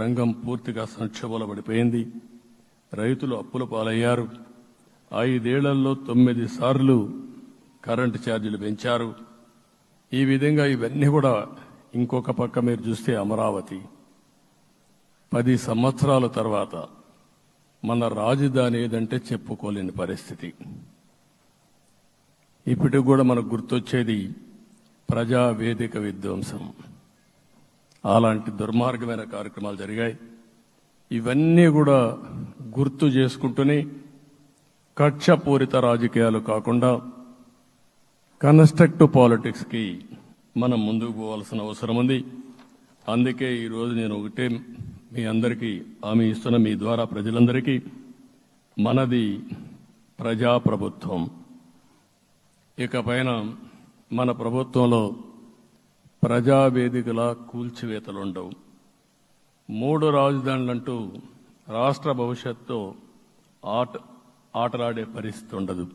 రంగం పూర్తిగా సంక్షోభంలో పడిపోయింది రైతులు అప్పుల పాలయ్యారు. ఐదేళ్ళలో తొమ్మిది సార్లు కరెంటు ఛార్జీలు పెంచారు. ఈ విధంగా ఇవన్నీ కూడా ఇంకొక పక్క మీరు చూస్తే అమరావతి. పది సంవత్సరాల తర్వాత మన రాజధాని ఏదంటే చెప్పుకోలేని పరిస్థితి. ఇప్పటికి కూడా మనకు గుర్తొచ్చేది ప్రజా వేదిక విధ్వంసం. అలాంటి దుర్మార్గమైన కార్యక్రమాలు జరిగాయి. ఇవన్నీ కూడా గుర్తు చేసుకుంటూనే కక్షపూరిత రాజకీయాలు కాకుండా కన్స్ట్రక్టివ్ పాలిటిక్స్కి మనం ముందుకు పోవాల్సిన అవసరం ఉంది. అందుకే ఈరోజు నేను ఒకటే మీ అందరికీ హామీ ఇస్తున్న మీ ద్వారా ప్రజలందరికీ. మనది ప్రజాప్రభుత్వం. ఇకపైన మన ప్రభుత్వంలో ప్రజావేదికల కూల్చివేతలుండవు. మూడు రాజధానులంటూ రాష్ట్ర భవిష్యత్తు ఆట ఆటలాడే పరిస్థితి ఉండదు.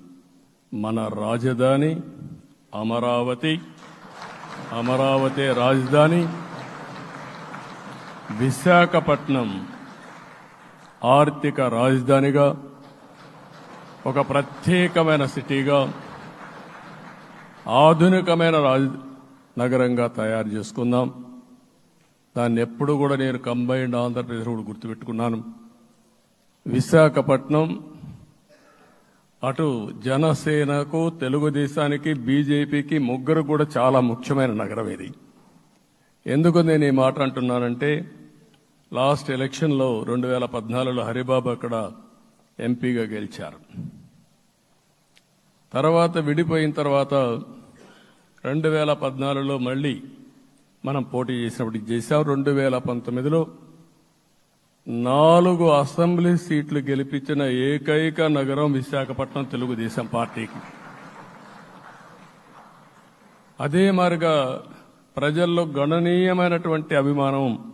మన రాజధాని అమరావతి అమరావతి రాజధాని విశాఖపట్నం ఆర్థిక రాజధానిగా ఒక ప్రత్యేకమైన సిటీగా ఆధునికమైన రాజ నగరంగా తయారు చేసుకుందాం. దాన్ని ఎప్పుడు కూడా నేను కంబైన్డ్ ఆంధ్రప్రదేశ్ కూడా గుర్తుపెట్టుకున్నాను. విశాఖపట్నం అటు జనసేనకు తెలుగుదేశానికి బీజేపీకి ముగ్గురు కూడా చాలా ముఖ్యమైన నగరం ఇది. ఎందుకు నేను ఈ మాట అంటున్నానంటే లాస్ట్ ఎలక్షన్లో రెండు వేల పద్నాలుగులో హరిబాబు అక్కడ ఎంపీగా గెలిచారు. తర్వాత విడిపోయిన తర్వాత రెండు వేల పద్నాలుగులో మళ్ళీ మనం పోటీ చేసినప్పుడు చేశాం. రెండు వేల పంతొమ్మిదిలో నాలుగు అసెంబ్లీ సీట్లు గెలిపించిన ఏకైక నగరం విశాఖపట్నం తెలుగుదేశం పార్టీకి. అదే మారిగా ప్రజల్లో గణనీయమైనటువంటి అభిమానం